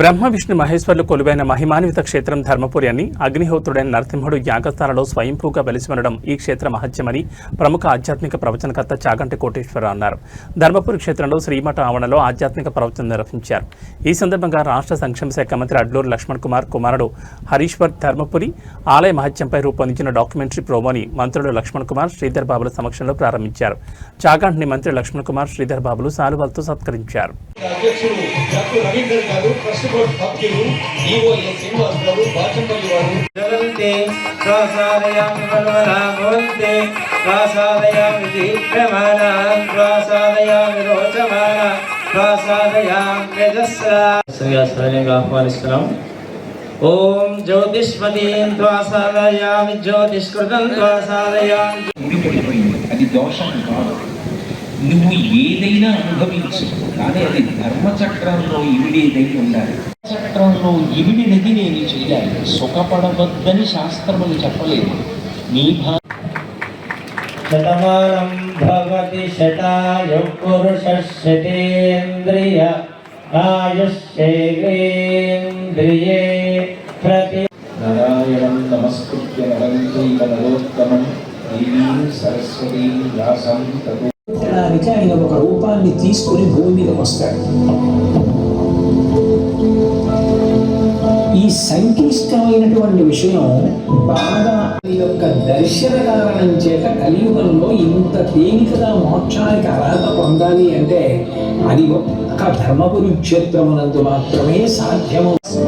బ్రహ్మ విష్ణు మహేశ్వర్లు కొలువైన మహిమాన్విత క్షేత్రం ధర్మపురి అని అగ్నిహోత్రుడైన నరసింహుడు యాగస్థాలలో స్వయంభూగా వెలిసివనడం ఈ క్షేత్ర మహత్యమని ప్రముఖ ఆధ్యాత్మిక ప్రవచనకర్త చాగంటి కోటేశ్వరరావు అన్నారు. ధర్మపురి క్షేత్రంలో శ్రీమఠ ఆవరణలో ఆధ్యాత్మిక ప్రవచనం నిర్వహించారు. ఈ సందర్భంగా రాష్ట్ర సంక్షేమ శాఖ మంత్రి అడ్లూరు లక్ష్మణ్ కుమార్ కుమారుడు హరీశ్వర్ ధర్మపురి ఆలయ మహత్యంపై రూపొందించిన డాక్యుమెంటరీ ప్రోమోని మంత్రులు లక్ష్మణ్ కుమార్ శ్రీధర్ బాబుల సమక్షంలో ప్రారంభించారు. చాగంటిని మంత్రి లక్ష్మణ్ కుమార్ శ్రీధర్ బాబులు సాలువాలతో సత్కరించారు. అధ్యక్షుడు doctor Ravinder garu trust board సభ్యులు ఈఓఏ శ్రీనివాస్ గారు బాచంపల్లి వారు ప్రసాదయామి బలవరామోంతే ప్రసాదయామి దీప్యమాన ప్రసాదయామి రోచమాన ప్రసాదయామి ఆహ్వానిస్తున్నాం ఓం జ్యోతిష్మదీం త్వా సాధయామి జ్యోతిష్కృతం త్వా సాధయామి అది దోషం కాదు నువ్వు ఏదైనా అనుభవించు. కానీ అది ధర్మచక్రంలో ఇవిడేదై ఉండాలి. చక్రంలో ఇవిడినది నేను చేయాలి సుఖపడవద్దని శాస్త్రములు చెప్పలేదు. నీ భా శతమానం భవతి శతాయు పురుష శతేంద్రియ ఆయుష్యేంద్రియే ప్రతి నారాయణం నమస్కృత్య నరం చైవ నరోత్తమం దేవీం సరస్వతీం వ్యాసం తతో చేయడానికి ఆయన ఒక రూపాన్ని తీసుకుని భూమి మీదకి వస్తాడు. ఈ సంక్లిష్టమైనటువంటి విషయం బాగా యొక్క దర్శన కారణం చేత కలియుగంలో ఇంత తేలికగా మోక్షానికి అర్హత పొందాలి అంటే అది ఒక్క ధర్మపురి క్షేత్రమునందు మాత్రమే సాధ్యమవుతుంది.